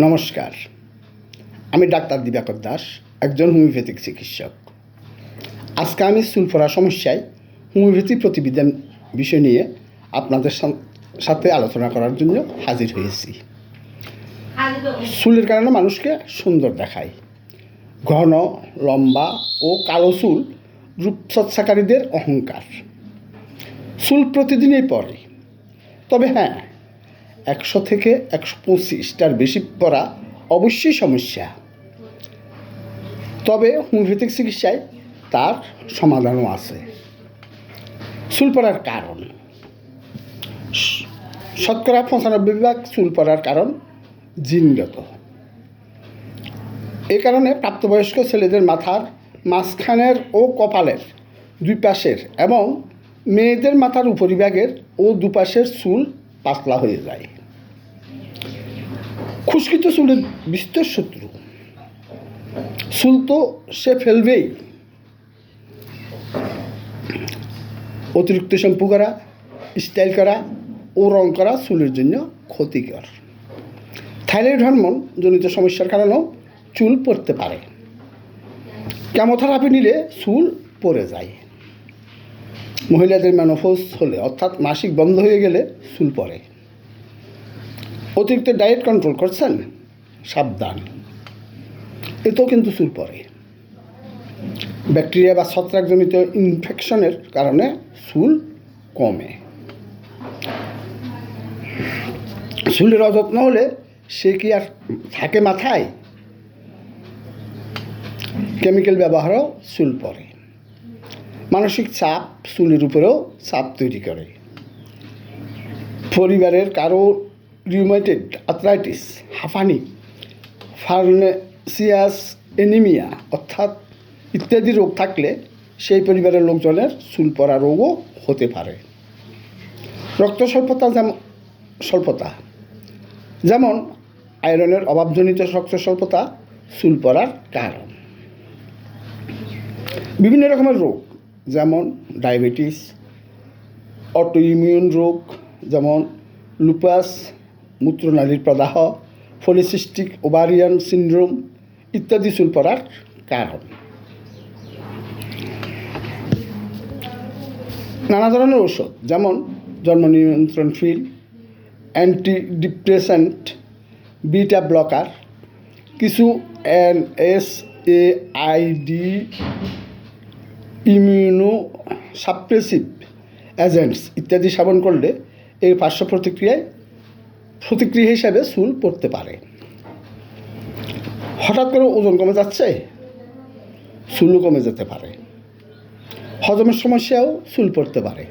নমস্কার। আমি ডাক্তার দিবাকর দাস, একজন হোমিওপ্যাথিক চিকিৎসক। আজকে আমি পড়া সমস্যায় হোমিওপ্যাথি প্রতিবিধান বিষয় নিয়ে আপনাদের সাথে আলোচনা করার জন্য হাজির হয়েছি। চুলের কারণে মানুষকে সুন্দর দেখায়। ঘন, লম্বা ও কালো চুল রূপচর্চাকারীদের অহংকার। চুল প্রতিদিনই পড়ে তবে হ্যাঁ একশো থেকে একশো পঁচিশটার বেশি পড়া অবশ্যই সমস্যা। তবে হোমিওপ্যাথিক চিকিৎসায় তার সমাধানও আছে। চুল পড়ার কারণ। শতকরা পঁচানব্বই ভাগ চুল পড়ার কারণ জিনগত। এ কারণে প্রাপ্তবয়স্ক ছেলেদের মাথার মাঝখানের ও কপালের দুই পাশের এবং মেয়েদের মাথার উপরিভাগের ও দুপাশের চুল পাতলা হয়ে যায়। খুশকিত চুলের বিস্তর শত্রু। চুল তো, সে ফেলবেই। অতিরিক্ত শ্যাম্পু করা, স্টাইল করা ও রং করা চুলের জন্য ক্ষতিকর। থাইরয়েড হরমোন জনিত সমস্যার কারণেও চুল পড়তে পারে। ক্যামোথেরাপি নিলে চুল পড়ে যায়। মহিলাদের ম্যানোফোজ হলে, অর্থাৎ মাসিক বন্ধ হয়ে গেলে চুল পড়ে। অতিরিক্ত ডায়েট কন্ট্রোল করছেন? সাবধান। এতেও কিন্তু চুল পড়ে। ব্যাকটেরিয়া বা ছত্রাকজনিত ইনফেকশনের কারণে চুল কমে। চুলের অযত্ন হলে সে কি আর থাকে মাথায়? কেমিক্যাল ব্যবহারও চুল পড়ে। মানসিক চাপ চুলের উপরেও চাপ তৈরি করে। পরিবারের কারও রিউমাইটেড আর্থ্রাইটিস হাঁফানি, ফার্নেসিয়াস এনিমিয়া, অর্থাৎ ইত্যাদি রোগ থাকলে সেই পরিবারের লোকজনের চুল পড়া রোগও হতে পারে। রক্ত স্বল্পতা যেমন স্বল্পতা, যেমন আয়রনের অভাবজনিত রক্ত স্বল্পতা চুল পড়ার কারণ। বিভিন্ন রকমের রোগ, যেমন ডায়াবেটিস, অটোইমিউন রোগ, যেমন লুপাস মূত্রনালীর প্রদাহ ফলিসিস্টিক ওভারিয়ান সিন্ড্রোম ইত্যাদি চুল পড়ার কারণ। নানা ধরনের ওষুধ যেমন জন্ম নিয়ন্ত্রণ pill anti depressant beta blocker, কিছু N S A I D immunosuppressive agents ইত্যাদি সেবন করলে এই পার্শ্ব প্রতিক্রিয়ায় প্রতিক্রিয়া হিসাবে চুল পড়তে পারে। হঠাৎ করে ওজন কমে যাচ্ছে, চুলও কমে যেতে পারে। হজমের সমস্যাও চুল পড়তে পারে।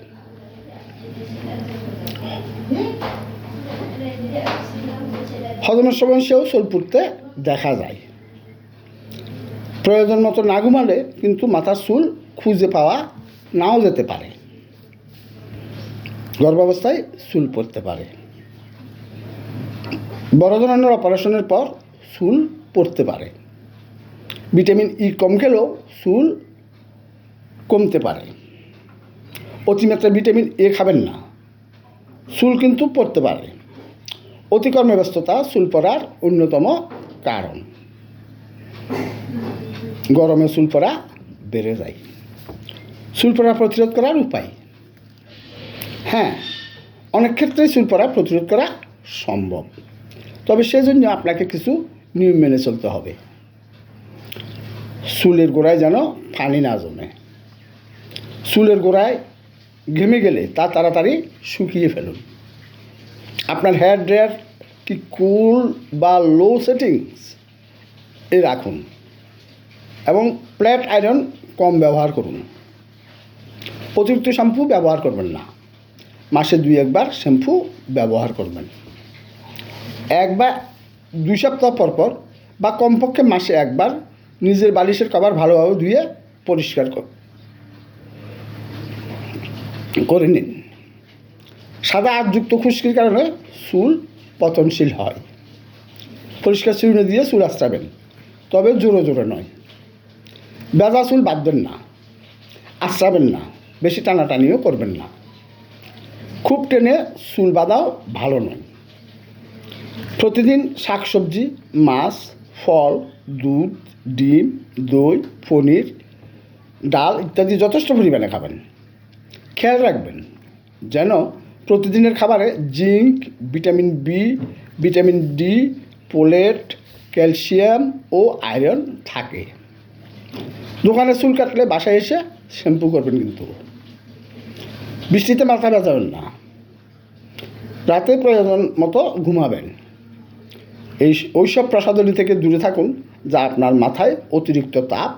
হজমের সমস্যাও চুল পড়তে দেখা যায়। প্রয়োজন মতো না ঘুমালে কিন্তু মাথার চুল খুঁজে পাওয়া নাও যেতে পারে। গর্ভাবস্থায় চুল পড়তে পারে। বড় ধরনের অপারেশনের পর চুল পড়তে পারে। ভিটামিন ই কম খেলেও চুল কমতে পারে। অতিমাত্রা ভিটামিন এ খাবেন না। চুল কিন্তু পড়তে পারে। অতি কর্মব্যস্ততা চুল পড়ার অন্যতম কারণ। গরমে চুল পড়া বেড়ে যায়। চুল পড়া প্রতিরোধ করার উপায়? হ্যাঁ অনেক ক্ষেত্রেই চুল পড়া প্রতিরোধ করা সম্ভব। তবে সেজন্য আপনাকে কিছু নিয়ম মেনে চলতে হবে। চুলের গোড়ায় যেন পানি না জমে। চুলের গোড়ায় ঘেমে গেলে তা তাড়াতাড়ি শুকিয়ে ফেলুন। আপনার হেয়ার ড্রায়ার কি কুল বা লো সেটিংস? এ রাখুন এবং প্লেট আয়রন কম ব্যবহার করুন। অতিরিক্ত শ্যাম্পু ব্যবহার করবেন না। মাসে দুই একবার শ্যাম্পু ব্যবহার করবেন। একবার, দুই সপ্তাহ পর পর, বা কমপক্ষে মাসে একবার নিজের বালিশের কভার ভালোভাবে ধুয়ে পরিষ্কার কর- নিন। সাদা আটযুক্ত খুশকির কারণে চুল পতনশীল হয়। পরিষ্কার চিরুনি দিয়ে চুল আঁচড়াবেন, তবে জোরে জোরে নয়। বেজা চুল বাঁধবেন না, আঁচড়াবেন না, বেশি টানাটানিও করবেন না। খুব টেনে চুল বাঁধাও ভালো নয়। প্রতিদিন শাকসবজি, মাছ, ফল, দুধ, ডিম, দই, পনির, ডাল ইত্যাদি যথেষ্ট পরিমাণে খাবেন। খেয়াল রাখবেন যেন প্রতিদিনের খাবারে zinc, vitamin B vitamin D folate, calcium ও আয়রন থাকে। দোকানে চুল কাটলে বাসায় এসে শ্যাম্পু করবেন কিন্তু। বৃষ্টিতে মাথা ব্যথাবেন না। রাতে প্রয়োজন মতো ঘুমাবেন। এই ওইসব প্রসাধনী থেকে দূরে থাকুন, যা আপনার মাথায় অতিরিক্ত তাপ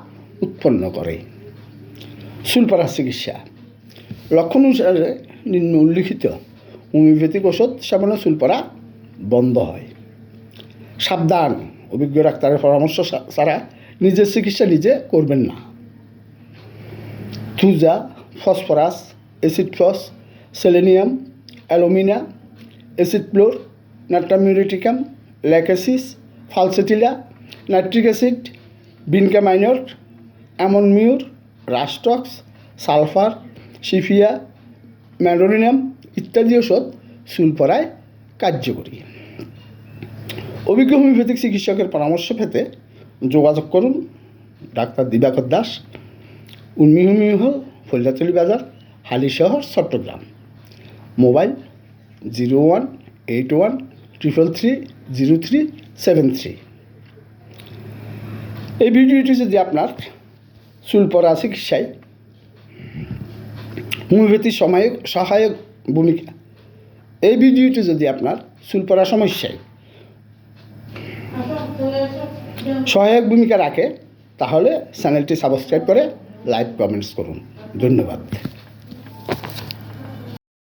উৎপন্ন করে। চুলপাড়ার চিকিৎসা। লক্ষণ অনুসারে নিম্ন উল্লিখিত হোমিওপ্যাথিক ওষুধ সেবনে চুলপড়া বন্ধ হয়। সাবধান, অভিজ্ঞ ডাক্তারের পরামর্শ ছাড়া নিজের চিকিৎসা নিজে করবেন না। Thuja phosphorus acid phos selenium alumina acid fluor natrum muriaticum lachesis pulsatilla, nitric acid, vinca minor ammon mur rhus tox, sulphur sepia ম্যান্ডোরিনাম ইত্যাদি ওষুধ চুলপড়ায় কার্যকরী। অভিজ্ঞ হোমিওপ্যাথিক চিকিৎসকের পরামর্শ পেতে যোগাযোগ করুন ডাক্তার দিবাকর দাস, উর্মি হল, ফৈলাতলি বাজার Halishahar Chittagong. Mobile zero one eight one triple three zero three seven three এই ভিডিওটি যদি আপনার চুল পড়া চিকিৎসায় হোমিওপ্যাথি সহায়ক সহায়ক ভূমিকা, এই ভিডিওটি যদি আপনার চুল পড়া সমস্যায় সহায়ক ভূমিকা রাখে, তাহলে চ্যানেলটি সাবস্ক্রাইব করে, লাইক, কমেন্টস করুন। ধন্যবাদ।